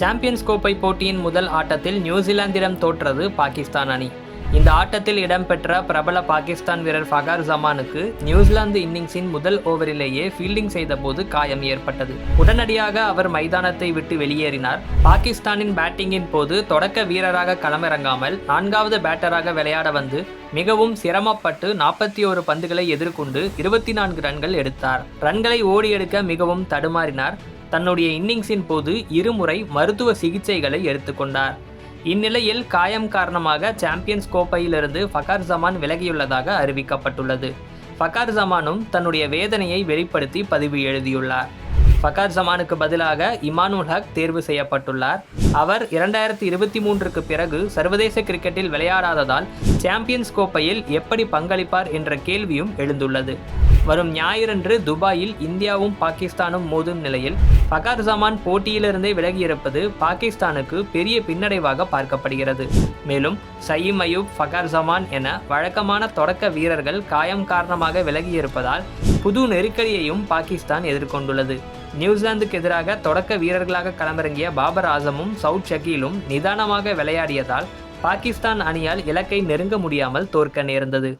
Champions கோப்பை போட்டியின் முதல் ஆட்டத்தில் நியூசிலாந்திடம் தோற்றது பாகிஸ்தான் அணி. இந்த ஆட்டத்தில் இடம்பெற்ற பிரபல பாகிஸ்தான் வீரர் ஃபகார் ஜமானுக்கு நியூசிலாந்து இன்னிங்ஸின் முதல் ஓவரிலேயே ஃபீல்டிங் செய்தபோது காயம் ஏற்பட்டது. உடனடியாக அவர் மைதானத்தை விட்டு வெளியேறினார். பாகிஸ்தானின் பேட்டிங்கின் போது தொடக்க வீரராக களமிறங்காமல் நான்காவது பேட்டராக விளையாட வந்து மிகவும் சிரமப்பட்டு நாற்பத்தி ஒரு பந்துகளை எதிர்கொண்டு இருபத்தி நான்கு ரன்கள் எடுத்தார். ரன்களை ஓடி எடுக்க மிகவும் தடுமாறினார். தன்னுடைய இன்னிங்ஸின் போது இருமுறை மருத்துவ சிகிச்சைகளை எடுத்துக்கொண்டார் இந்நிலையில் காயம் காரணமாக சாம்பியன்ஸ் கோப்பையிலிருந்து ஃபகார் ஜமான் விலகியுள்ளதாக அறிவிக்கப்பட்டுள்ளது. ஃபகார் ஜமானும் தன்னுடைய வேதனையை வெளிப்படுத்தி பதிவு எழுதியுள்ளார். ஃபகார் ஜமானுக்கு பதிலாக இமானுல் ஹக் தேர்வு செய்யப்பட்டுள்ளார். அவர் இரண்டாயிரத்தி இருபத்தி மூன்றுக்கு பிறகு சர்வதேச கிரிக்கெட்டில் விளையாடாததால் சாம்பியன்ஸ் கோப்பையில் எப்படி பங்களிப்பார் என்ற கேள்வியும் எழுந்துள்ளது. வரும் ஞாயிறன்று துபாயில் இந்தியாவும் பாகிஸ்தானும் மோதும் நிலையில் ஃபகார் ஜமான் போட்டியிலிருந்தே விலகியிருப்பது பாகிஸ்தானுக்கு பெரிய பின்னடைவாக பார்க்கப்படுகிறது. மேலும் சயீம் அயூப் ஃபகார் ஜமான் என வழக்கமான தொடக்க வீரர்கள் காயம் காரணமாக விலகியிருப்பதால் புது நெருக்கடியையும் பாகிஸ்தான் எதிர்கொண்டுள்ளது. நியூசிலாந்துக்கு எதிராக தொடக்க வீரர்களாக களமிறங்கிய பாபர் ஆசமும் சவுத் ஷகீலும் நிதானமாக விளையாடியதால் பாகிஸ்தான் அணியால் இலக்கை நெருங்க முடியாமல் தோற்க நேர்ந்தது.